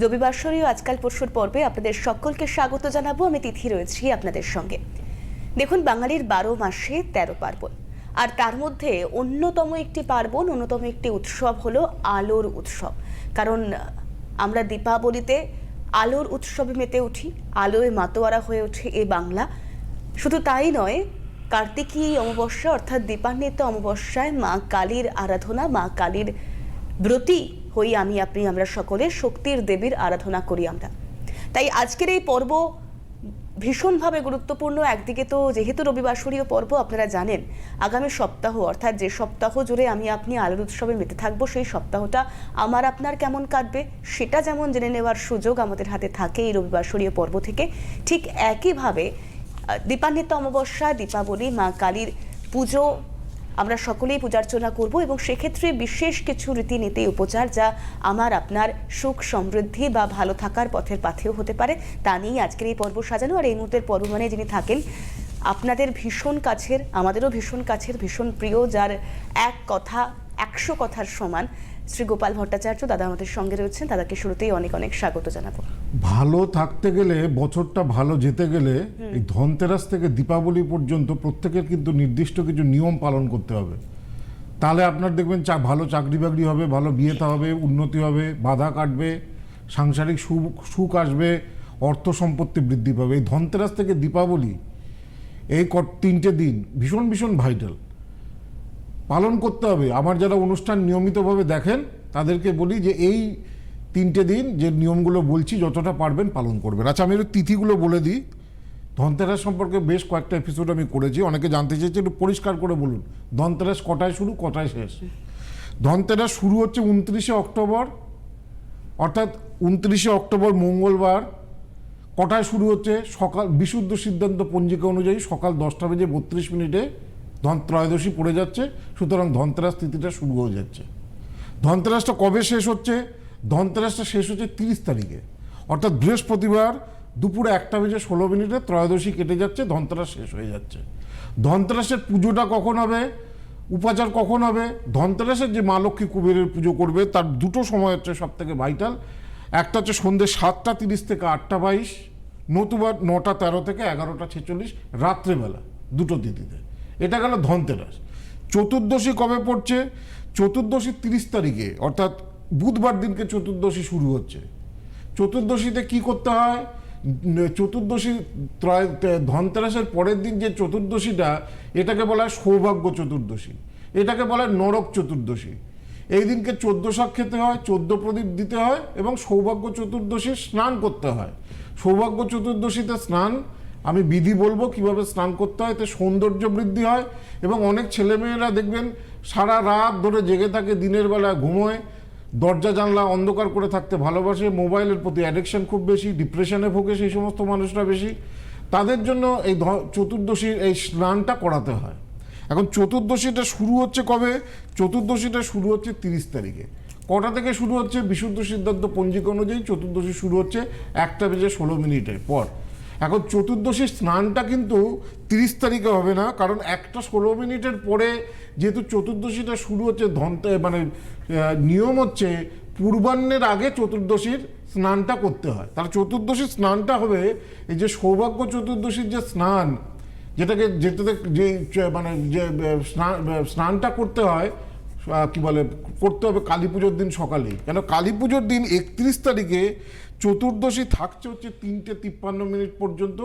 রবিবাসরীয় আজকাল পরশুর পর্বে আপনাদের সকলকে স্বাগত জানাব। আমি তিথি রয়েছি আপনাদের সঙ্গে। দেখুন, বাঙালির বারো মাসে তেরো পার্বণ। আর তার মধ্যে অন্যতম একটি পার্বণ, অন্যতম একটি উৎসব হলো আলোর উৎসব। কারণ, আমরা দীপাবলিতে আলোর উৎসবে মেতে উঠি, আলোয় মাতোয়ারা হয়ে ওঠে এ বাংলা। শুধু তাই নয়, কার্তিকী অমাবস্যা অর্থাৎ দীপান্বিত অমাবস্যায় মা কালীর আরাধনা, মা কালীর ব্রতী হই আমি, আপনি, আমরা সকলে শক্তির দেবীর আরাধনা করি আমরা। তাই আজকের এই পর্ব ভীষণভাবে গুরুত্বপূর্ণ। একদিকে তো যেহেতু রবিবাসরীয় পর্ব, আপনারা জানেন, আগামী সপ্তাহ, অর্থাৎ যে সপ্তাহ জুড়ে আমি আপনি আলোর উৎসবে মেতে থাকব, সেই সপ্তাহটা আমার আপনার কেমন কাটবে, সেটা যেমন জেনে নেওয়ার সুযোগ আমাদের হাতে থাকে এই রবিবাসরীয় পর্ব থেকে। ঠিক একইভাবে দীপান্বিত অমাবস্যা, দীপাবলি, মা কালীর পুজো আমরা সকলেই পূজার্চনা করব এবং সেক্ষেত্রে বিশেষ কিছু রীতিনীতি, উপচার যা আমার, আপনার সুখ, সমৃদ্ধি বা ভালো থাকার পথের পাথেও হতে পারে, তা নিয়েই আজকের এই পর্ব সাজানো। আর এই মুহূর্তের পর্ব মানে যিনি থাকেন, আপনাদের ভীষণ কাছের, আমাদেরও ভীষণ কাছের, ভীষণ প্রিয়, যার এক কথা, একশো কথার সমান শ্রী গোপাল ভট্টাচার্য দাদা আমাদের সঙ্গে রয়েছেন। দাদাকে শুরুতেই অনেক অনেক স্বাগত জানাব। ভালো থাকতে গেলে বছরটা ভালো যেতে গেলে এই ধনতেরাস থেকে দীপাবলি পর্যন্ত প্রত্যেকের কিন্তু নির্দিষ্ট কিছু নিয়ম পালন করতে হবে। তাহলে আপনার দেখবেন চা ভালো চাকরি বাকরি হবে ভালো বিয়েতে হবে উন্নতি হবে বাধা কাটবে সাংসারিক সুখ সুখ আসবে অর্থ সম্পত্তি বৃদ্ধি পাবে। এই ধনতেরাস থেকে দীপাবলি এই তিনটে দিন ভীষণ ভীষণ ভাইটাল পালন করতে হবে। আমার যারা অনুষ্ঠান নিয়মিতভাবে দেখেন, তাদেরকে বলি যে এই তিনটে দিন যে নিয়মগুলো বলছি, যতটা পারবেন পালন করবেন। আচ্ছা আমি একটু তিথিগুলো বলে দিই। ধনতেরাস সম্পর্কে বেশ কয়েকটা এপিসোড আমি করেছি। অনেকে জানতে চেয়েছে, একটু পরিষ্কার করে বলুন। ধনতেরাস কটায় শুরু, কটায় শেষ? ধনতেরাস শুরু হচ্ছে উনত্রিশে অক্টোবর। অর্থাৎ উনত্রিশে অক্টোবর মঙ্গলবার। কটায় শুরু হচ্ছে? সকাল, বিশুদ্ধ সিদ্ধান্ত পঞ্জিকা অনুযায়ী সকাল দশটা বেজে বত্রিশ মিনিটে ত্রয়োদশী পড়ে যাচ্ছে, সুতরাং ধনতেরাস তিথিটা শুরু হয়ে যাচ্ছে। ধনতেরাসটা কবে শেষ হচ্ছে? ধনতেরাসটা শেষ হচ্ছে তিরিশ তারিখে। অর্থাৎ বৃহস্পতিবার দুপুরে একটা বেজে ষোলো মিনিটে ত্রয়োদশী কেটে যাচ্ছে, ধনতেরাস শেষ হয়ে যাচ্ছে। ধনতেরাসের পুজোটা কখন হবে? উপাচার কখন হবে? ধনতেরাসের যে মা লক্ষ্মী কুবেরের পুজো করবে, তার দুটো সময় হচ্ছে সব থেকে ভাইটাল। একটা হচ্ছে সন্ধ্যে সাতটা তিরিশ থেকে আটটা বাইশ, নতুবা নটা তেরো থেকে এগারোটা ছেচল্লিশ, রাত্রেবেলা, দুটো তিথিতে। এটা গেল ধনতেরাস। চতুর্দশী কবে পড়ছে? চতুর্দশী তিরিশ তারিখে, অর্থাৎ বুধবার দিনকে চতুর্দশী শুরু হচ্ছে। চতুর্দশীতে কি করতে হয়? চতুর্দশী ত্রয় ধনতেরাসের পরের দিন যে চতুর্দশীটা, এটাকে বলা হয় সৌভাগ্য চতুর্দশী। এটাকে বলা হয় নরক চতুর্দশী। এই দিনকে চোদ্দ শাক খেতে হয়, চোদ্দ প্রদীপ দিতে হয় এবং সৌভাগ্য চতুর্দশী স্নান করতে হয়। সৌভাগ্য চতুর্দশীতে স্নান আমি বিধি বলব কীভাবে স্নান করতে হয়, এতে সৌন্দর্য বৃদ্ধি হয় এবং অনেক ছেলেমেয়েরা দেখবেন সারা রাত ধরে জেগে থাকে, দিনের বেলা ঘুমোয়, দরজা, জানলা অন্ধকার করে থাকতে ভালোবাসে, মোবাইলের প্রতি অ্যাডিকশন খুব বেশি ডিপ্রেশনে ভোগে সেই সমস্ত মানুষরা বেশি। তাদের জন্য এই চতুর্দশীর এই স্নানটা করাতে হয়। এখন চতুর্দশীটা শুরু হচ্ছে কবে? চতুর্দশীটা শুরু হচ্ছে তিরিশ তারিখে। কটা থেকে শুরু হচ্ছে? বিশুদ্ধ সিদ্ধান্ত পঞ্জিকা অনুযায়ী চতুর্দশী শুরু হচ্ছে একটা বেজে ষোলো মিনিটের পর। এখন চতুর্দশীর স্নানটা কিন্তু তিরিশ তারিখে হবে না, কারণ একটা ষোলো মিনিটের পরে যেহেতু চতুর্দশীটা শুরু হচ্ছে, ধনতে মানে নিয়ম হচ্ছে পূর্বাহ্নের আগে চতুর্দশীর স্নানটা করতে হয়। তাহলে চতুর্দশীর স্নানটা হবে, এই যে সৌভাগ্য চতুর্দশীর যে স্নান, যেটাকে, যেটাতে যে মানে যে স্নান স্নানটা করতে হয় কি বলে, করতে হবে কালী পুজোর দিন সকালেই। কেন, কালী পুজোর দিন একত্রিশ তারিখে চতুর্দশী থাকছে হচ্ছে তিনটে তিপ্পান্ন মিনিট পর্যন্ত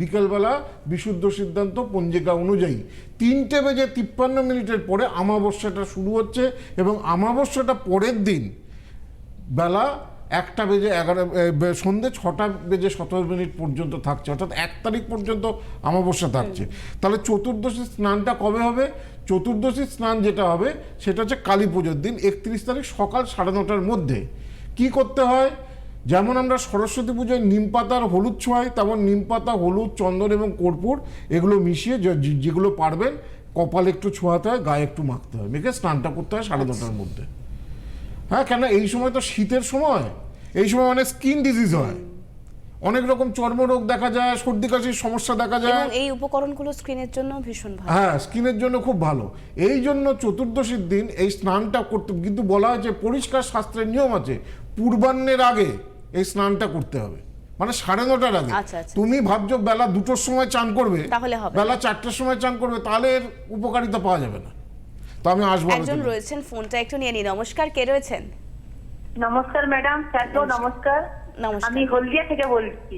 বিকেলবেলা বিশুদ্ধ সিদ্ধান্ত পঞ্জিকা অনুযায়ী। তিনটে বেজে তিপ্পান্ন মিনিটের পরে আমাবস্যাটা শুরু হচ্ছে এবং আমাবস্যাটা পরের দিন বেলা একটা বেজে এগারো সন্ধে ছটা বেজে সতেরো মিনিট পর্যন্ত থাকছে অর্থাৎ এক তারিখ পর্যন্ত আমাবস্যা থাকছে। তাহলে চতুর্দশী স্নানটা কবে হবে? চতুর্দশী স্নান যেটা হবে সেটা হচ্ছে কালী পুজোর দিন একত্রিশ তারিখ সকাল সাড়ে নটার মধ্যে। কি করতে হয়? যেমন আমরা সরস্বতী পুজোয় নিম পাতার হলুদ ছোঁয়াই তেমন নিম পাতা হলুদ চন্দন এবং কর্পূর এগুলো মিশিয়ে যেগুলো পারবেন কপালে একটু ছোঁয়াতে হয় গায়ে একটু মাখতে হয়। মেখে স্নানটা করতে হয় সাড়ে দশটার মধ্যে। হ্যাঁ কেন এই সময় তো শীতের সময়। এই সময় অনেক স্কিন ডিজিজ হয়। অনেক রকম চর্মরোগ দেখা যায় সর্দি কাশির সমস্যা দেখা যায়। এই উপকরণগুলো স্ক্রিনের জন্য ভীষণ ভালো। হ্যাঁ স্কিনের জন্য খুব ভালো। এই জন্য চতুর্দশীর দিন এই স্নানটা করতে কিন্তু বলা হয়েছে পরিষ্কার শাস্ত্রের নিয়ম আছে। পূর্বাহ্নের আগে এই স্নানটা করতে হবে। মানে সাড়ে নটার আগে। আচ্ছা, আচ্ছা। তুমি ভাবছ বেলা দুটোর সময় চান করবে তাহলে বেলা চারটার সময় চান করবে তাহলে এর উপকারিতা পাওয়া যাবে না। তো আমি আসব একজন রয়েছেন ফোনটা একটু নিয়ে নিই নমস্কার কে রয়েছেন? নমস্কার ম্যাডাম। নমস্কার। নমস্কার। আমি হলদিয়া থেকে বলছি।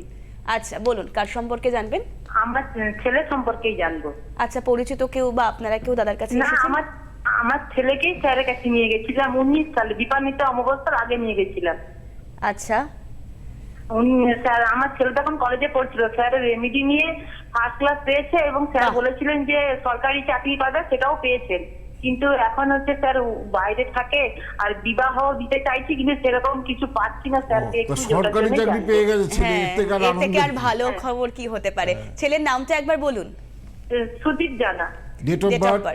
আচ্ছা বলুন কার সম্পর্কে জানবেন? আমার ছেলে সম্পর্কেই জানব। আচ্ছা পরিচিত কেউ বা আপনারা কেউ দাদার কাছে না আমার আমার ছেলেকেই স্যারের কাছে নিয়ে গেছিলাম। উনিশ সালে দীপান্বিত অমাবস্যার আগে নিয়ে গেছিলাম। আচ্ছা। উনি স্যার আমার ছেলে তখন কলেজে পড়ছিল। স্যার রেমিডি নিয়ে ফার্স্ট ক্লাস পেয়েছে এবং স্যার বলেছিলেন যে সরকারি চাকরি পাবে সেটাও পেয়েছেন। কিন্তু এখন হচ্ছে স্যার বাইরে থাকে আর বিবাহ দিতে চাইছি কিন্তু সেরকম কিছু পাচ্ছি না ও, স্যারকে সরকারি চাকরি পেয়ে গেছে ছেলে হ্যাঁ এর থেকে আর ভালো খবর কি হতে পারে? ছেলের নামটা একবার বলুন। সুদীপ জানা। ডেট অফ বার্থ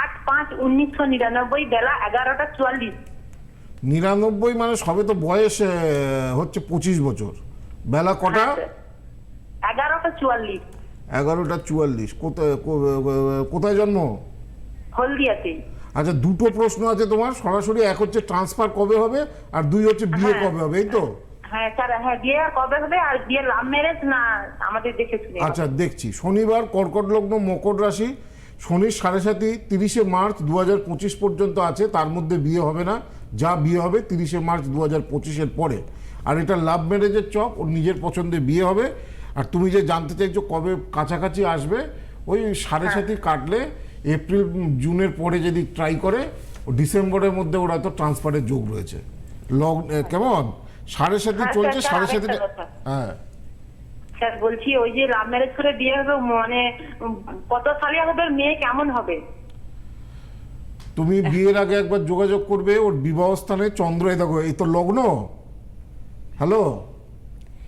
আট পাঁচ উনিশশো নিরানব্বই বেলা এগারোটা চুয়াল্লিশ। নিরানব্বই মানে সবে তো বয়স হচ্ছে পঁচিশ বছর। বেলা কটা? হ্যাঁ, এগারোটা চুয়াল্লিশ। এগারোটা চুয়াল্লিশ। কোথায় কোথায় জন্ম? হলদিয়াতেই আচ্ছা দুটো প্রশ্ন আছে তোমার। সরাসরি এক হচ্ছে ট্রান্সফার কবে হবে আর দুই হচ্ছে বিয়ে হ্যাঁ। কবে হবে এই তো? হ্যাঁ স্যার হ্যাঁ বিয়ে কবে হবে আর বিয়ে লাভ ম্যারেজ না আমাদের দেখে শুনে? আচ্ছা দেখছি। শনিবার কর্কট লগ্ন মকর রাশি। শনির সাড়ে সাতি তিরিশে মার্চ দু হাজার পঁচিশ পর্যন্ত আছে তার মধ্যে বিয়ে হবে না। যা বিয়ে হবে তিরিশে মার্চ দু হাজার পঁচিশের পরে। আর এটা লাভ ম্যারেজের চক ওর নিজের পছন্দে বিয়ে হবে। আর তুমি যে জানতে চাইছো কবে কাছাকাছি আসবে ওই সাড়ে সাতি কাটলে এপ্রিল জুনের পরে যদি ট্রাই করে ও ডিসেম্বরের মধ্যে ওরা তো ট্রান্সফারের যোগ রয়েছে। লগ কেমন? সাড়ে সাতি হ্যাঁ, চলছে সাড়ে কথা। হ্যাঁ। স্যার বলছি ওই যে লাভ ম্যারেজ করে বিয়ে হবে মানে কত সালে হবে মেয়ে কেমন হবে? তুমি বিয়ের আগে একবার যোগাযোগ করবে ওর বিবাহ স্থানে চন্দ্র এই দেখো এই তো লগ্ন। হ্যালো?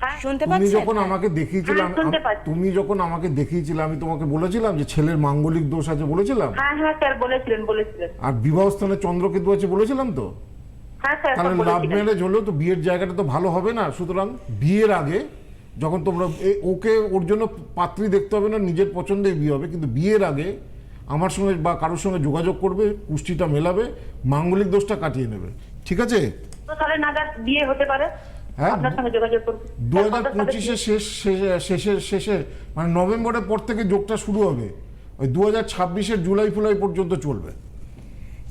হ্যাঁ। শুনতে তুমি যখন আমাকে দেখিয়েছিলাম হ্যাঁ। তুমি যখন আমাকে দেখিয়েছিলে আমি তোমাকে বলেছিলাম যে ছেলের মাঙ্গলিক দোষ আছে বলেছিলাম? হ্যাঁ হ্যাঁ স্যার বলেছিলেন বলেছিলেন। আর বিবাহ স্থানে চন্দ্রকেতু আছে বলেছিলাম তো? হ্যাঁ তাহলে লাভ ম্যারেজ হলেও তো বিয়ের জায়গাটা তো ভালো হবে না। সুতরাং বিয়ের আগে যখন তোমরা ওকে ওর জন্য পাত্রী দেখতে হবে না নিজের পছন্দের বিয়ে হবে কিন্তু বিয়ের আগে আমার সঙ্গে বা কারোর সঙ্গে যোগাযোগ করবে কুষ্টিটা মেলাবে মাঙ্গলিক দোষটা কাটিয়ে নেবে। ঠিক আছে? সালে নাগাদ বিয়ে হতে পারে? হ্যাঁ, দু হাজার পঁচিশে শেষে- শেষের শেষে মানে নভেম্বরের পর থেকে যোগটা শুরু হবে। ওই দু হাজার ছাব্বিশের জুলাই ফুলাই পর্যন্ত চলবে।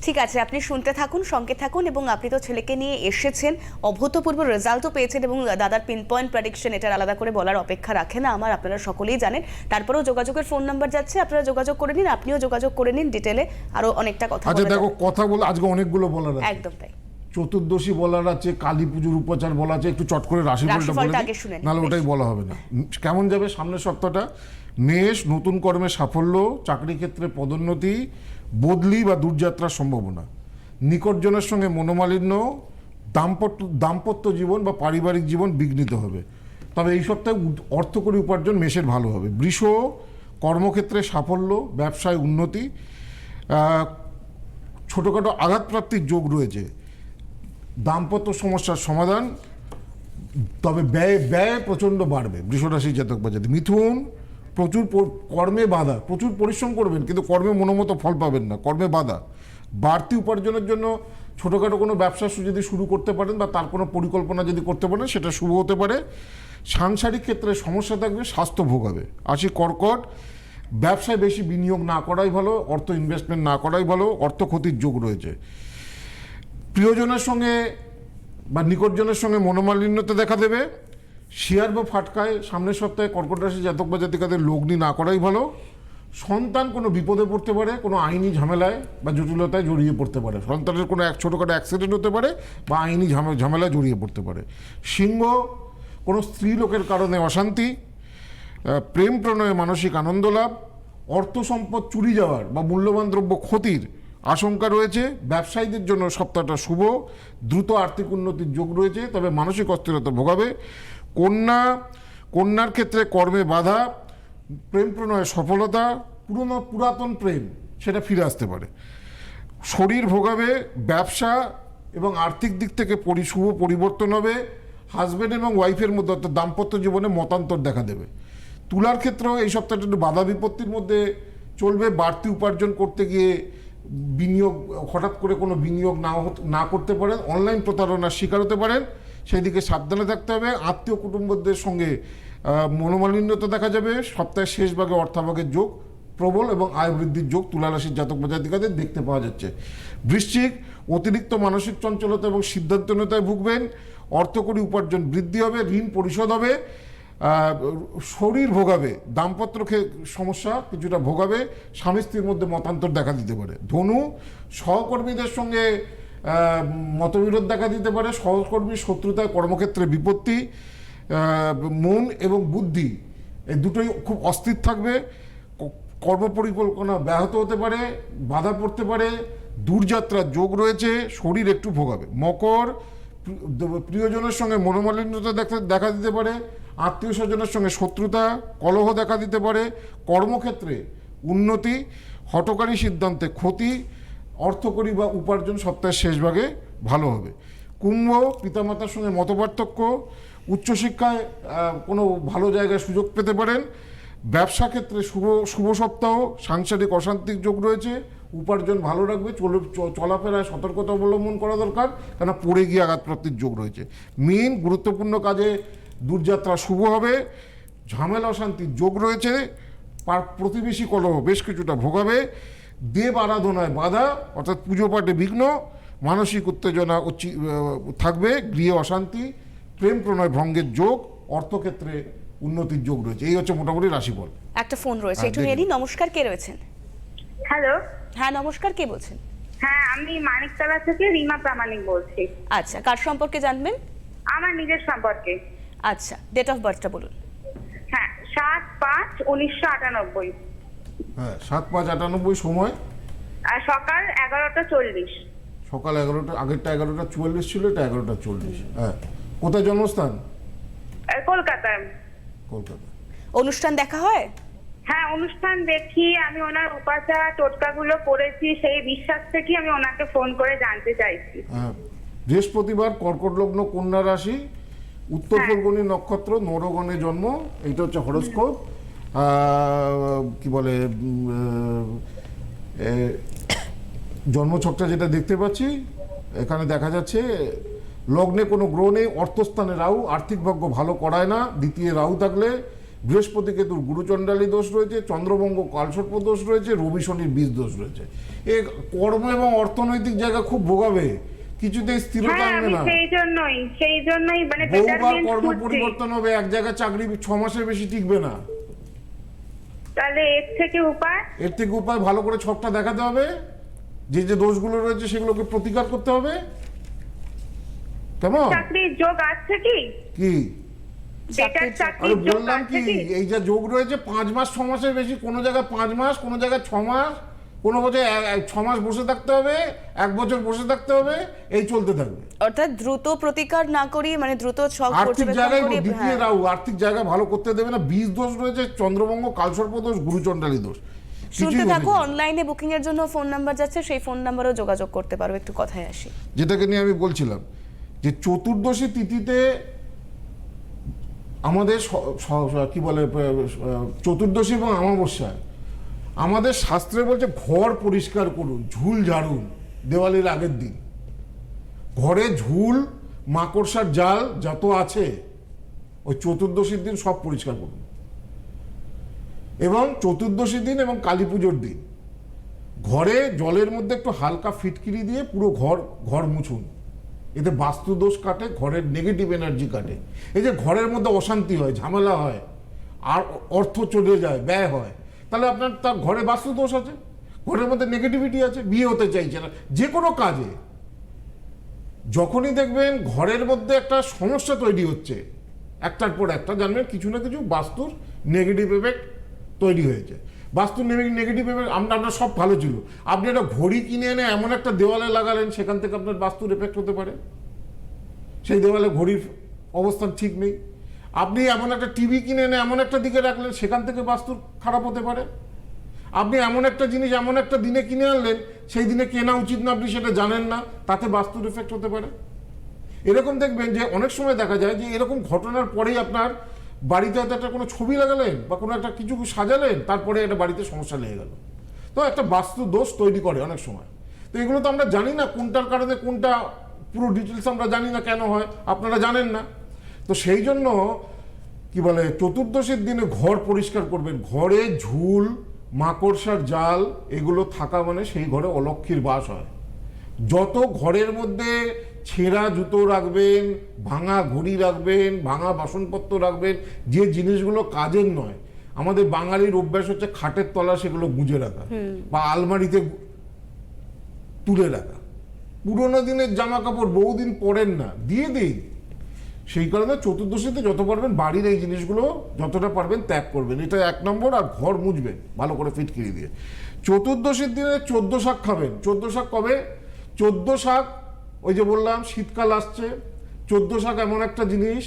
ঠিক আছে আপনি শুনতে থাকুন সঙ্গে থাকুন এবং আপনি তো ছেলেকে নিয়ে এসেছেন অভূতপূর্ব রেজাল্টও পেয়েছেন এবং দাদার পিন পয়েন্ট প্রেডিকশন এটার আলাদা করে বলার অপেক্ষা রাখে না আমার আপনারা সকলেই জানেন। তারপরেও যোগাযোগের ফোন নাম্বার যাচ্ছে আপনারা যোগাযোগ করে নিন আপনিও যোগাযোগ করে নিন ডিটেলে আরও অনেকটা কথা আচ্ছা দেখো কথা বলে আজকে অনেকগুলো বলার একদম তাই। চতুর্দশী বলার আছে কালী পুজোর উপচার বলা আছে একটু চট করে রাশিফলটা বলে নাহলে ওটাই বলা হবে না। কেমন যাবে সামনের সপ্তাহটা? মেষ নতুন কর্মে সাফল্য চাকরি ক্ষেত্রে পদোন্নতি বদলি বা দূরযাত্রার সম্ভাবনা। নিকটজনের সঙ্গে মনোমালিন্য, দাম্পত্য দাম্পত্য জীবন বা পারিবারিক জীবন বিঘ্নিত হবে। তবে এই সপ্তাহে অর্থকরী উপার্জন মেষের ভালো হবে। বৃষ কর্মক্ষেত্রে সাফল্য, ব্যবসায় উন্নতি ছোটোখাটো আঘাতপ্রাপ্তির যোগ রয়েছে। দাম্পত্য সমস্যার সমাধান, তবে ব্যয় ব্যয় প্রচণ্ড বাড়বে। বৃষরাশি জাতক বা জাতি। মিথুন প্রচুর কর্মে বাধা, প্রচুর পরিশ্রম করবেন, কিন্তু কর্মে মনোমতো ফল পাবেন না, কর্মে বাধা। বাড়তি উপার্জনের জন্য ছোটোখাটো কোনো ব্যবসা যদি শুরু করতে পারেন বা তার কোনো পরিকল্পনা যদি করতে পারেন, সেটা শুভ হতে পারে। সাংসারিক ক্ষেত্রে সমস্যা থাকবে, স্বাস্থ্য ভোগাবে আসি কর্কট, ব্যবসায় বেশি বিনিয়োগ না করাই ভালো, অর্থ ইনভেস্টমেন্ট না করাই ভালো, অর্থ ক্ষতির যোগ রয়েছে। প্রিয়জনের সঙ্গে বা নিকটজনের সঙ্গে মনোমালিন্যতা দেখা দেবে শেয়ার বা ফাটকায় সামনের সপ্তাহে কর্কট রাশি জাতক বা জাতিকাদের লগ্নি না করাই ভালো। সন্তান কোনো বিপদে পড়তে পারে, কোনো আইনি ঝামেলায় বা জটিলতায় জড়িয়ে পড়তে পারে। সন্তানের কোনো এক ছোটোখাটো অ্যাক্সিডেন্ট হতে পারে বা আইনি ঝামে- ঝামেলায় জড়িয়ে পড়তে পারে। সিংহ, কোনো স্ত্রী লোকের কারণে অশান্তি প্রেম প্রণয়ে মানসিক আনন্দ লাভ, অর্থ সম্পদ চুরি যাওয়ার বা মূল্যবান দ্রব্য ক্ষতির আশঙ্কা রয়েছে। ব্যবসায়ীদের জন্য সপ্তাহটা শুভ, দ্রুত আর্থিক উন্নতির যোগ রয়েছে, তবে মানসিক অস্থিরতা ভোগাবে। কন্যা, কন্যার ক্ষেত্রে কর্মে বাধা, প্রেম প্রণয়ে সফলতা, পুরনো পুরাতন প্রেম, সেটা ফিরে আসতে পারে। শরীর ভোগাবে, ব্যবসা এবং আর্থিক দিক থেকে শুভ পরিবর্তন হবে। হাজব্যান্ড এবং ওয়াইফের মধ্যে অর্থাৎ দাম্পত্য জীবনে মতান্তর দেখা দেবে। তুলার ক্ষেত্রেও এই সপ্তাহটা একটু বাধা বিপত্তির মধ্যে চলবে। বাড়তি উপার্জন করতে গিয়ে বিনিয়োগ, হঠাৎ করে কোনো বিনিয়োগ না না করতে পারেন। অনলাইন প্রতারণার শিকার হতে পারেন। সেই দিকে সাবধানে থাকতে হবে। আত্মীয় কুটুম্বদের সঙ্গে মনোমালিন্যতা দেখা যাবে। সপ্তাহের শেষ ভাগে অর্থাভাগের যোগ প্রবল এবং আয় বৃদ্ধির যোগ তুলা রাশির জাতক জাতিকাদের দেখতে পাওয়া যাচ্ছে। বৃশ্চিক, অতিরিক্ত মানসিক চঞ্চলতা এবং সিদ্ধান্তহীনতায় ভুগবেন। অর্থকরী উপার্জন বৃদ্ধি হবে, ঋণ পরিশোধ হবে শরীর ভোগাবে, দাম্পত্য খে- সমস্যা কিছুটা ভোগাবে, স্বামী স্ত্রীর মধ্যে মতান্তর দেখা দিতে পারে। ধনু, সহকর্মীদের সঙ্গে মতবিরোধ দেখা দিতে পারে সহকর্মীর শত্রুতায় কর্মক্ষেত্রে বিপত্তি মন এবং বুদ্ধি, এই দুটোই খুব অস্থির থাকবে। কর্মপরিকল্পনা ব্যাহত হতে পারে, বাধা পড়তে পারে, দূরযাত্রার যোগ রয়েছে, শরীর একটু ভোগাবে। মকর প্রিয়জনের সঙ্গে মনোমালিন্যতা দেখা দেখা দিতে পারে, আত্মীয় স্বজনের সঙ্গে শত্রুতা, কলহ দেখা দিতে পারে, কর্মক্ষেত্রে উন্নতি, হটকারী সিদ্ধান্তে ক্ষতি অর্থকরী বা উপার্জন সপ্তাহের শেষ ভাগে ভালো হবে। কুম্ভ পিতামাতার সঙ্গে মতপার্থক্য, উচ্চশিক্ষায় কোনো ভালো জায়গায় সুযোগ পেতে পারেন। ব্যবসা ক্ষেত্রে শুভ শুভ সপ্তাহ, সাংসারিক অশান্তির যোগ রয়েছে। উপার্জন ভালো রাখবে চলাফেরায় সতর্কতা অবলম্বন করা দরকার কেন পড়ে গিয়ে আঘাতপ্রাপ্তির যোগ রয়েছে। মেন গুরুত্বপূর্ণ কাজে দূরযাত্রা শুভ হবে। ঝামেলা অশান্তির যোগ রয়েছে। প্রতিবেশী কলহ বেশ কিছুটা ভোগাবে। দেব আরাধনায় বাধা অর্থাৎ পুজো পাঠে বিঘ্ন মানসিক উত্তেজনা উচ্চি- থাকবে গৃহে অশান্তি প্রেম প্রণয় ভঙ্গের যোগ অর্থক্ষেত্রে উন্নতির যোগ রয়েছে। এই হচ্ছে মোটামুটি রাশিফল। একটা ফোন রয়েছে হ্যাঁ, একটু। নিয়ে নমস্কার কে রয়েছেন? হ্যালো। হ্যাঁ নমস্কার কে বলছেন? হ্যাঁ আমি মানিকতলা থেকে রিমা প্রামাণিক বলছি। আচ্ছা কার সম্পর্কে জানবেন? আমার নিজের সম্পর্কে। আচ্ছা ডেট অফ বার্থটা বলুন। হ্যাঁ সাত পাঁচ উনিশশো আটানব্বই। হ্যাঁ সাত পাঁচ আটানব্বই সময়। আর সকাল এগারোটা চল্লিশ। সকাল এগারোটা আগেরটা এগারোটা চুয়াল্লিশ ছিল এটা এগারোটা চল্লিশ। হ্যাঁ কোথায় জন্মস্থান? কলকাতায় কলকাতা। অনুষ্ঠান দেখা হয়? হ্যাঁ অনুষ্ঠান দেখি আমি ওনার উপাচার টোটকাগুলো পড়েছি সেই বিশ্বাস থেকে আমি ওনাকে ফোন করে জানতে চাইছি। হ্যাঁ বৃহস্পতিবার কর্কট লগ্ন কন্যা রাশি উত্তর হ্যাঁ। ফলগুনি নক্ষত্র নরগণে জন্ম এইটা হচ্ছে হরস্কোপ। কি বলে জন্মছকটা যেটা দেখতে পাচ্ছি এখানে দেখা যাচ্ছে লগ্নে কোনো গ্রহ নেই অর্থস্থানে রাহু আর্থিক ভাগ্য ভালো করায় না দ্বিতীয় রাহু থাকলে বৃহস্পতি কেতুর গুরুচণ্ডালী দোষ রয়েছে চন্দ্রবঙ্গ কালসর্প দোষ রয়েছে রবি শনির বীজ দোষ রয়েছে। এ কর্ম এবং অর্থনৈতিক জায়গা খুব ভোগাবে কিছুতেই স্থিরতা হ্যাঁ আনবে না। সেই জন্যই সেই জন্যই মানে বহুবার কর্ম পরিবর্তন হবে এক জায়গায় চাকরি ছ মাসের বেশি টিকবে না। তাহলে এর থেকে উপায়? এর থেকে উপায় ভালো করে ছকটা দেখাতে হবে। যে যে দোষগুলো রয়েছে সেগুলোকে প্রতিকার করতে হবে। কেমন? চাকরির যোগ আছে কি? কি। আরে বললাম কি? এই যে যোগ রয়েছে পাঁচ মাস ছ মাসের বেশি কোনো জায়গায় পাঁচ মাস কোনো জায়গায় ছ মাস কোনো বছর ছ মাস বসে থাকতে হবে এক বছর বসে থাকতে হবে এই চলতে থাকবে। অর্থাৎ দ্রুত প্রতিকার না করি মানে দ্রুত আর্থিক জায়গায় দ্বিতীয় হ্যাঁ। রাহু আর্থিক জায়গা ভালো করতে দেবে না বীজ দোষ রয়েছে চন্দ্রবঙ্গ কালসর্প দোষ গুরুচণ্ডালী দোষ। শুনতে থাকো অনলাইনে বুকিং এর জন্য ফোন নাম্বার যাচ্ছে সেই ফোন নাম্বারেও যোগাযোগ করতে পারো একটু কথায় আসি। যেটাকে নিয়ে আমি বলছিলাম যে চতুর্দশী তিথিতে আমাদের কি বলে চতুর্দশী এবং অমাবস্যায় আমাদের শাস্ত্রে বলছে, ঘর পরিষ্কার করুন, ঝুল ঝাড়ুন, দেওয়ালির আগের দিন। ঘরে ঝুল, মাকড়সার জাল যত আছে, ওই চতুর্দশীর দিন সব পরিষ্কার করুন। এবং চতুর্দশীর দিন এবং কালী পুজোর দিন। ঘরে জলের মধ্যে একটু হালকা ফিটকিরি দিয়ে পুরো ঘর ঘর মুছুন। এতে বাস্তু দোষ কাটে, ঘরের নেগেটিভ এনার্জি কাটে। এই যে ঘরের মধ্যে অশান্তি হয়, ঝামেলা হয়, আর অর্থ চলে যায়, ব্যয় হয় তাহলে আপনার তার ঘরে বাস্তু দোষ আছে? ঘরের মধ্যে নেগেটিভিটি আছে, বিয়ে হতে চাইছে না। যে কোনো কাজে। যখনই দেখবেন ঘরের মধ্যে একটা সমস্যা তৈরি হচ্ছে, একটার পর একটা জানবেন কিছু না কিছু বাস্তুর নেগেটিভ এফেক্ট তৈরি হয়েছে। বাস্তু নেগেটিভ আমরা আপনার সব ভালো ছিল। আপনি একটা ঘড়ি কিনে এনে এমন একটা দেওয়ালে লাগালেন, সেখান থেকে আপনার বাস্তুর এফেক্ট হতে পারে। সেই দেওয়ালে ঘড়ির অবস্থান ঠিক নেই। আপনি এমন একটা টিভি কিনে এনে এমন একটা দিকে রাখলেন, সেখান থেকে বাস্তুর খারাপ হতে পারে। আপনি এমন একটা জিনিস, এমন একটা দিনে কিনে আনলেন, সেই দিনে কেনা উচিত না, আপনি সেটা জানেন না, তাতে বাস্তুর এফেক্ট হতে পারে। এরকম দেখবেন যে অনেক সময় দেখা যায় যে এরকম ঘটনার পরেই আপনার বাড়িতে হয়তো একটা কোনো ছবি লাগালেন বা কোনো একটা কিছু সাজালেন, তারপরে একটা বাড়িতে সমস্যা লেগে গেল। তো একটা বাস্তু দোষ তৈরি করে অনেক সময়। তো এগুলো তো আমরা জানি না কোনটার কারণে কোনটা পুরো ডিটেলস আমরা জানি না কেন হয়, আপনারা জানেন না। তো সেই জন্য কি বলে চতুর্দশীর দিনে ঘর পরিষ্কার করবেন। ঘরে ঝুল মাকড়সার জাল এগুলো থাকা মানে সেই ঘরে অলক্ষীর বাস হয়। যত ঘরের মধ্যে ছেঁড়া জুতো রাখবেন ভাঙা ঘড়ি রাখবেন ভাঙা বাসনপত্র রাখবেন যে জিনিসগুলো কাজের নয় আমাদের বাঙালির অভ্যাস হচ্ছে খাটের তলা সেগুলো গুঁজে রাখা বা আলমারিতে তুলে রাখা। পুরোনো দিনের জামা কাপড় বহুদিন পরেন না দিয়ে দিন সেই কারণে চতুর্দশীতে যত পারবেন বাড়ির এই জিনিসগুলো যতটা পারবেন ত্যাগ করবেন। এটা এক নম্বর আর ঘর মুছবেন ভালো করে ফিট ফিটকিরি দিয়ে। চতুর্দশীর দিনে চোদ্দ শাক খাবেন। চোদ্দ শাক কবে? চোদ্দ শাক, ওই যে বললাম, শীতকাল আসছে। চোদ্দ শাক এমন একটা জিনিস।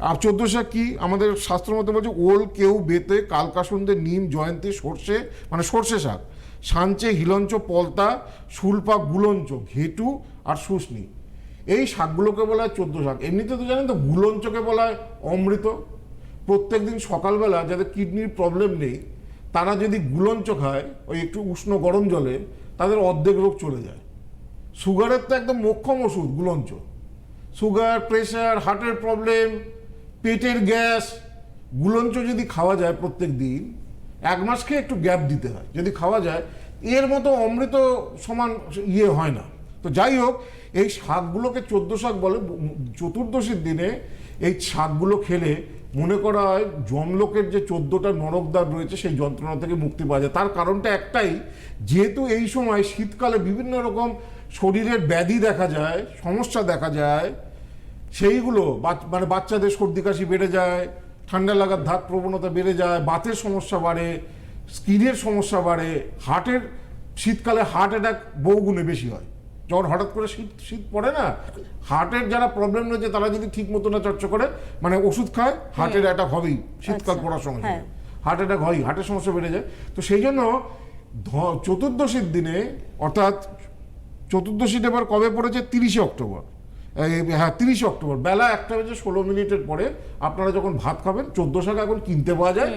আর চোদ্দ শাক কি? আমাদের শাস্ত্র মতে বলছে, ওল, কেউ, বেতে, কালকাসুন্দে, নিম, জয়ন্তী, সর্ষে মানে সর্ষে শাক। সাঞ্চে, হিলঞ্চ, পলতা শুলপা গুলঞ্চ, ঘেটু আর শুষ্নি এই শাকগুলোকে বলা হয় চোদ্দ শাক। এমনিতে তো জানেন তো গুলঞ্চকে বলা হয় অমৃত। প্রত্যেক দিন সকালবেলা যাদের কিডনির প্রবলেম নেই, তারা যদি গুলঞ্চ খায়, ওই একটু উষ্ণ গরম জলে, তাদের অর্ধেক রোগ চলে যায়। সুগারের তো একদম মোক্ষম ওষুধ, গুলঞ্চ। সুগার, প্রেশার, হার্টের প্রবলেম পেটের গ্যাস। গুলঞ্চ যদি খাওয়া যায় প্রত্যেক দিন এক মাস খেয়ে একটু গ্যাপ দিতে হয়। যদি খাওয়া যায়, এর মতো অমৃত সমান ইয়ে হয় না। তো যাই হোক, এই শাকগুলোকে চোদ্দ শাক বলে, চতুর্দশীর দিনে এই শাকগুলো খেলে মনে করা হয় জমলোকের যে চোদ্দটা নরকদ্বার রয়েছে, সেই যন্ত্রণা থেকে মুক্তি পাওয়া যায়। তার কারণটা একটাই, যেহেতু এই সময় শীতকালে বিভিন্ন রকম শরীরের ব্যাধি দেখা যায়, সমস্যা দেখা যায়, সেইগুলো মানে বাচ্চাদের সর্দি কাশি বেড়ে যায়, ঠান্ডা লাগার ধাত প্রবণতা বেড়ে যায়, বাতের সমস্যা বাড়ে, স্কিনের সমস্যা বাড়ে, হার্টের, শীতকালে হার্ট অ্যাটাক বহুগুণে বেশি হয়। যখন হঠাৎ করে শীত শীত পড়ে না? হার্টের যারা প্রবলেম রয়েছে তারা যদি ঠিক মতো না চর্চা করে মানে ওষুধ খায় হার্টের অ্যাটাক হবেই শীতকাল আচ্ছা, পড়ার সঙ্গে হার্ট অ্যাটাক হয় হার্টের সমস্যা বেড়ে যায়। তো সেই জন্য চতুর্দশীর দিনে অর্থাৎ চতুর্দশীটা এবার কবে পড়েছে? তিরিশে অক্টোবর। হ্যাঁ তিরিশে অক্টোবর। বেলা একটা বেজে ষোলো মিনিটের পরে আপনারা যখন ভাত খাবেন চোদ্দ শাক এখন কিনতে পাওয়া যায়।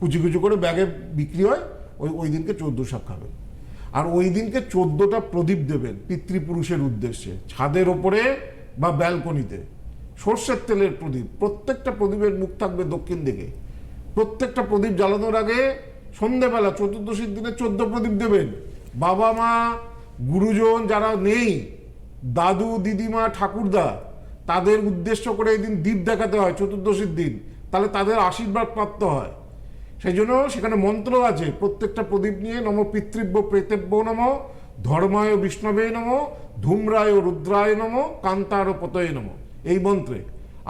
কুচি কুচি করে ব্যাগে বিক্রি হয় ওই ওই দিনকে চোদ্দ শাক খাবেন। আর ওই দিনকে চোদ্দোটা প্রদীপ দেবেন পিতৃপুরুষের উদ্দেশ্যে, ছাদের ওপরে বা ব্যালকনিতে। সর্ষের তেলের প্রদীপ, প্রত্যেকটা প্রদীপের মুখ থাকবে দক্ষিণ দিকে। প্রত্যেকটা প্রদীপ জ্বালানোর আগে সন্ধেবেলা, চতুর্দশীর দিনে চোদ্দ প্রদীপ দেবেন। বাবা মা, গুরুজন যারা নেই, দাদু, দিদিমা, ঠাকুরদা, তাদের উদ্দেশ্য করে এই দিন দ্বীপ দেখাতে হয় চতুর্দশীর দিন। তাহলে তাদের আশীর্বাদ প্রাপ্ত হয়। সেই জন্য সেখানে মন্ত্র আছে, প্রত্যেকটা প্রদীপ নিয়ে নম পিতৃব্য প্রেতেব্য নম, ধর্মায় বিষ্ণবে নম, ধূম্রায় রুদ্রায় নম, কান্তার পতয়ে নম। এই মন্ত্রে।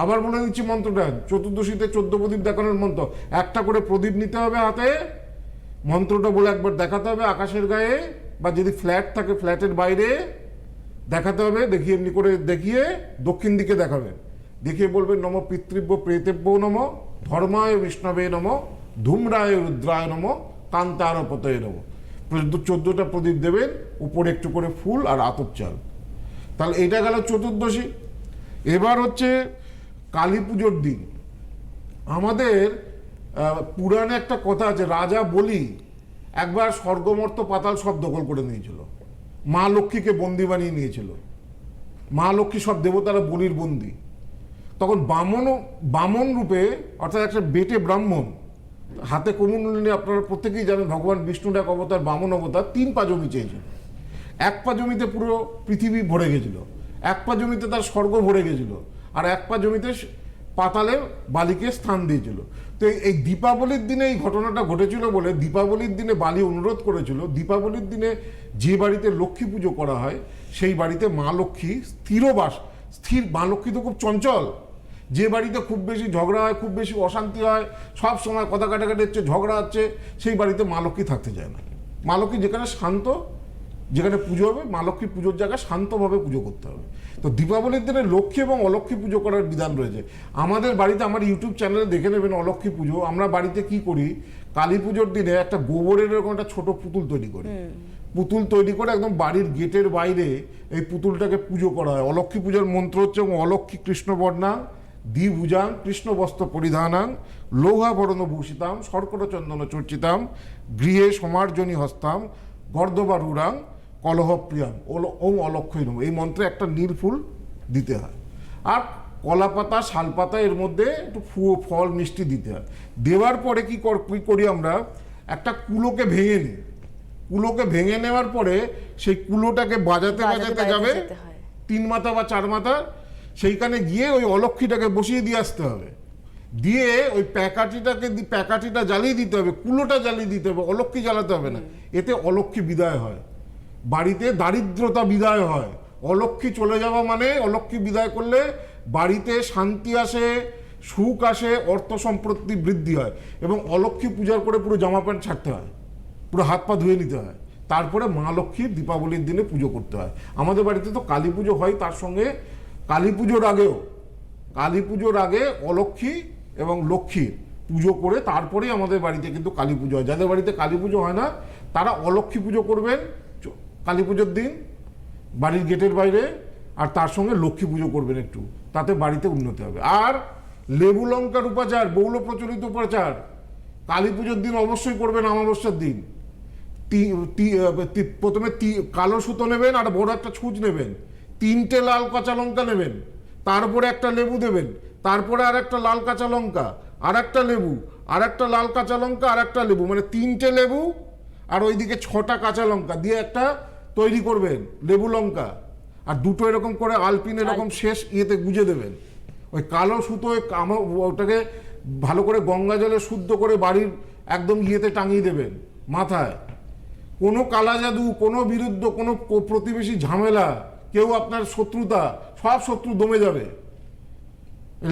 আবার বলে দিচ্ছি মন্ত্রটা, চতুর্দশীতে চোদ্দ প্রদীপ দেখানোর মন্ত্র। একটা করে প্রদীপ নিতে হবে হাতে, মন্ত্রটা বলে একবার দেখাতে হবে আকাশের গায়ে, বা যদি ফ্ল্যাট থাকে ফ্ল্যাটের বাইরে, দেখাতে হবে, দেখিয়ে এমনি করে দেখিয়ে দক্ষিণ দিকে দেখাবেন। দেখিয়ে বলবেন, নম পিতৃব্য প্রেতেব্য নম, ধর্মায় বিষ্ণবে নম ধূম্রায় রুদ্রায় নম কান্তার পতয়ে নম। চোদ্দটা প্রদীপ দেবেন, উপরে একটু করে ফুল আর আতর চাল। তাহলে এটা গেল চতুর্দশী। এবার হচ্ছে কালী পুজোর দিন। আমাদের পুরাণে একটা কথা আছে, রাজা বলি একবার স্বর্গমর্ত পাতাল সব দখল করে নিয়েছিল। মা লক্ষ্মীকে বন্দি বানিয়ে নিয়েছিল। মা লক্ষ্মী সব দেবতারা বলির বন্দি। তখন বামন বামন রূপে, অর্থাৎ একটা বেটে ব্রাহ্মণ হাতে কমণ্ডল নিয়ে আপনারা প্রত্যেকেই জানেন, ভগবান বিষ্ণুর এক অবতার, বামন অবতার, তিন পা জমি চেয়েছিল এক পা জমিতে পুরো পৃথিবী ভরে গেছিল। এক পা জমিতে তার স্বর্গ ভরে গেছিল। আর এক পা জমিতে পাতালে বালিকে স্থান দিয়েছিল। তো এই- দীপাবলির দিনে এই ঘটনাটা ঘটেছিল বলে দীপাবলির দিনে বালি অনুরোধ করেছিল। দীপাবলির দিনে যে বাড়িতে লক্ষ্মী পুজো করা হয়, সেই বাড়িতে মা লক্ষ্মী স্থিরবাস স্থির মা লক্ষ্মী তো খুব চঞ্চল। যে বাড়িতে খুব বেশি ঝগড়া হয় খুব বেশি অশান্তি হয় সব সময় কথা কাটাকাটি হচ্ছে ঝগড়া হচ্ছে সেই বাড়িতে মা লক্ষ্মী থাকতে যায় না। মা লক্ষ্মী যেখানে শান্ত যেখানে পুজো হবে মা লক্ষ্মী পুজোর জায়গায় শান্তভাবে পুজো করতে হবে। তো দীপাবলির দিনে লক্ষ্মী এবং অলক্ষ্মী পুজো করার বিধান রয়েছে। আমাদের বাড়িতে আমার ইউটিউব চ্যানেলে দেখে নেবেন অলক্ষ্মী পুজো। আমরা বাড়িতে কি করি? কালী পুজোর দিনে একটা গোবরের এরকম একটা ছোট পুতুল তৈরি করি। পুতুল তৈরি করে একদম বাড়ির গেটের বাইরে এই পুতুলটাকে পুজো করা হয়। অলক্ষ্মী পুজোর মন্ত্র হচ্ছে এবং অলক্ষ্মী কৃষ্ণবর্ণা দ্বিভুজাং কৃষ্ণ বস্ত্র পরিধানাং লৌহাভরণ ভূষিতাম শর্কট চন্দন চর্চিতাম গৃহে সমার্জনী হস্তাম গর্দবারুরাং কলহপ্রিয়াম। ওম অলক্ষই নম। এই মন্ত্রে একটা নীল ফুল দিতে হয়। আর কলা পাতা শাল পাতা এর মধ্যে একটু ফু ফল মিষ্টি দিতে হয়। দেওয়ার পরে কি কর- আমরা? একটা কুলোকে ভেঙে নিই। কুলোকে ভেঙে নেওয়ার পরে সেই কুলোটাকে বাজাতে বাজাতে যাবে তিন মাথা বা চার মাথা সেইখানে গিয়ে ওই অলক্ষীটাকে বসিয়ে দিয়ে আসতে হবে। দিয়ে ওই প্যাকাটিটাকে প্যাকাটিটা জ্বালিয়ে দিতে হবে কুলোটা জ্বালিয়ে দিতে হবে অলক্ষী জ্বালাতে হবে না। এতে অলক্ষী বিদায় হয়। বাড়িতে দারিদ্রতা বিদায় হয়। অলক্ষী চলে যাওয়া মানে অলক্ষী বিদায় করলে বাড়িতে শান্তি আসে সুখ আসে অর্থ সম্পত্তি বৃদ্ধি হয় এবং অলক্ষী পূজার করে পুরো জামা প্যান্ট ছাড়তে হয় পুরো হাত পা ধুয়ে নিতে হয়। তারপরে মা লক্ষ্মীর দীপাবলির দিনে পুজো করতে হয়। আমাদের বাড়িতে তো কালী পুজো হয় তার সঙ্গে কালী পুজোর আগেও, কালী পুজোর আগে অলক্ষ্মী এবং লক্ষ্মীর পুজো করে তারপরেই আমাদের বাড়িতে কিন্তু কালী পুজো হয়। যাদের বাড়িতে কালী পুজো হয় না, তারা অলক্ষ্মী পুজো করবেন কালী পুজোর দিন বাড়ির গেটের বাইরে আর তার সঙ্গে লক্ষ্মী পুজো করবেন একটু। তাতে বাড়িতে উন্নতি হবে। আর লেবু লঙ্কার উপাচার বহুল প্রচলিত উপাচার, কালী পুজোর দিন অবশ্যই করবেন অমাবস্যার দিন। প্রথমে কালো সুতো নেবেন আর বড় একটা ছুঁচ নেবেন। তিনটে লাল কাঁচা লঙ্কা নেবেন তারপরে একটা লেবু দেবেন তারপরে আর একটা লাল কাঁচা লঙ্কা আর একটা লেবু আর একটা লাল কাঁচা লঙ্কা আর একটা লেবু মানে তিনটে লেবু আর ওইদিকে ছটা কাঁচা লঙ্কা দিয়ে একটা তৈরি করবেন লেবু লঙ্কা। আর দুটো এরকম করে আলপিন এরকম শেষ ইয়েতে গুজে দেবেন। ওই কালো সুতোয় ওটাকে ভালো করে গঙ্গা জলে শুদ্ধ করে বাড়ির একদম ইয়েতে টাঙিয়ে দেবেন মাথায়। কোনো কালা জাদু কোনো বিরুদ্ধ কোনো প্রতিবেশী ঝামেলা কেউ আপনার শত্রুতা, সব শত্রু দমে যাবে।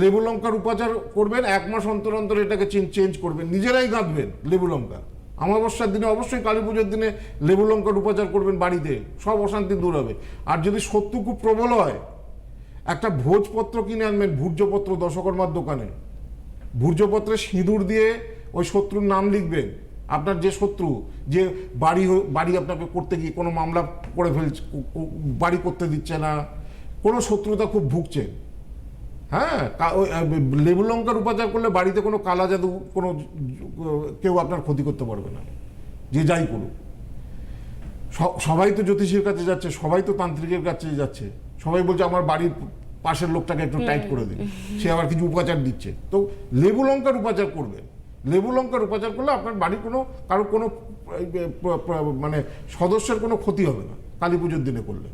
লেবু লঙ্কার উপাচার করবেন, এক মাস অন্তর অন্তর এটাকে চেঞ্জ করবেন। নিজেরাই গাঁথবেন লেবু লঙ্কা। অমাবস্যার দিনে অবশ্যই কালী পুজোর দিনে লেবু লঙ্কার উপাচার করবেন বাড়িতে, সব অশান্তি দূর হবে। আর যদি শত্রু খুব প্রবল হয়, একটা ভোজপত্র কিনে আনবেন ভূর্যপত্র দশকর্মার দোকানে। ভূর্যপত্রে সিঁদুর দিয়ে ওই শত্রুর নাম লিখবেন। আপনার যে শত্রু যে বাড়ি বাড়ি আপনাকে করতে গিয়ে কোনো মামলা করে ফেলছে বাড়ি করতে দিচ্ছে না কোনো শত্রুতা খুব ভুগছে। হ্যাঁ লেবু লঙ্কার উপাচার করলে বাড়িতে কোনো কালা জাদু কোনো কেউ আপনার ক্ষতি করতে পারবে না যে যাই করুক। সবাই তো জ্যোতিষীর কাছে যাচ্ছে সবাই তো তান্ত্রিকের কাছে যাচ্ছে। সবাই বলছে আমার বাড়ির পাশের লোকটাকে একটু টাইট করে দিন। সে আবার কিছু উপাচার দিচ্ছে। তো লেবু লঙ্কার উপাচার করবেন লেবু লঙ্কার উপাচার করলে আপনার বাড়ির কোনো, কারও কোনো মানে সদস্যের কোনো ক্ষতি হবে না, কালী পুজোর দিনে করলে।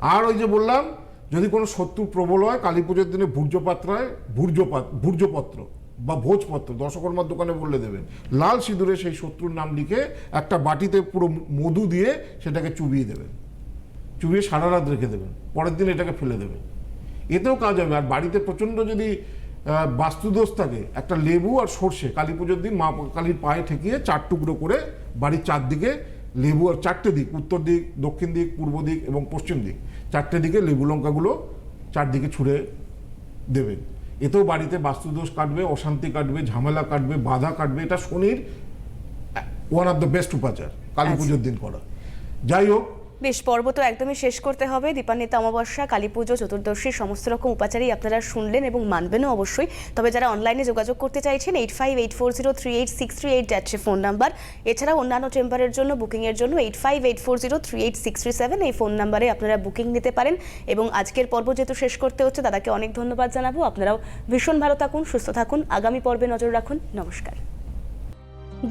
আর ওই যে বললাম, যদি কোনো শত্রু প্রবল হয়, কালী পুজোর দিনে ভূর্যপাত্রায় ভূর্যপাত ভূর্যপত্র বা ভোজপত্র দশকর্মার দোকানে বললে দেবেন। লাল সিঁদুরে সেই শত্রুর নাম লিখে একটা বাটিতে পুরো মধু দিয়ে সেটাকে চুবিয়ে দেবেন। চুবিয়ে সারা রাত রেখে দেবেন। পরের দিন এটাকে ফেলে দেবেন। এতেও কাজ হবে। আর বাড়িতে প্রচণ্ড যদি আহ, বাস্তুদোষ থাকে একটা লেবু আর সর্ষে কালী পুজোর দিন মা কালীর পায়ে ঠেকিয়ে চার টুকরো করে বাড়ির চারদিকে লেবু আর চারটে দিক উত্তর দিক দক্ষিণ দিক পূর্ব দিক এবং পশ্চিম দিক চারটে দিকে লেবু লঙ্কাগুলো চারদিকে ছুঁড়ে দেবেন এতেও বাড়িতে বাস্তুদোষ কাটবে অশান্তি কাটবে ঝামেলা কাটবে বাধা কাটবে এটা শনির ওয়ান অফ দ্য বেস্ট উপাচার কালী আচ্ছা। পুজোর দিন করা যাই হোক বেশ, পর্ব তো একদমই শেষ করতে হবে। দীপান্বিত অমাবস্যা, কালী পুজো, চতুর্দশী, সমস্ত রকম উপাচারই আপনারা শুনলেন এবং মানবেনও অবশ্যই। তবে যারা অনলাইনে যোগাযোগ করতে চাইছেন eight five eight four zero three eight six three eight যাচ্ছে ফোন নাম্বার এছাড়া অন্যান্য চেম্বারের জন্য বুকিংয়ের জন্য eight five eight four zero three eight six three seven এই ফোন নাম্বারে আপনারা বুকিং নিতে পারেন। এবং আজকের পর্ব যেহেতু শেষ করতে হচ্ছে, দাদাকে অনেক ধন্যবাদ জানাব। আপনারাও ভীষণ ভালো থাকুন, সুস্থ থাকুন। আগামী পর্বে নজর রাখুন। নমস্কার।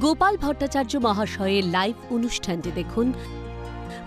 গোপাল ভট্টাচার্য মহাশয়ের লাইভ অনুষ্ঠানটি দেখুন।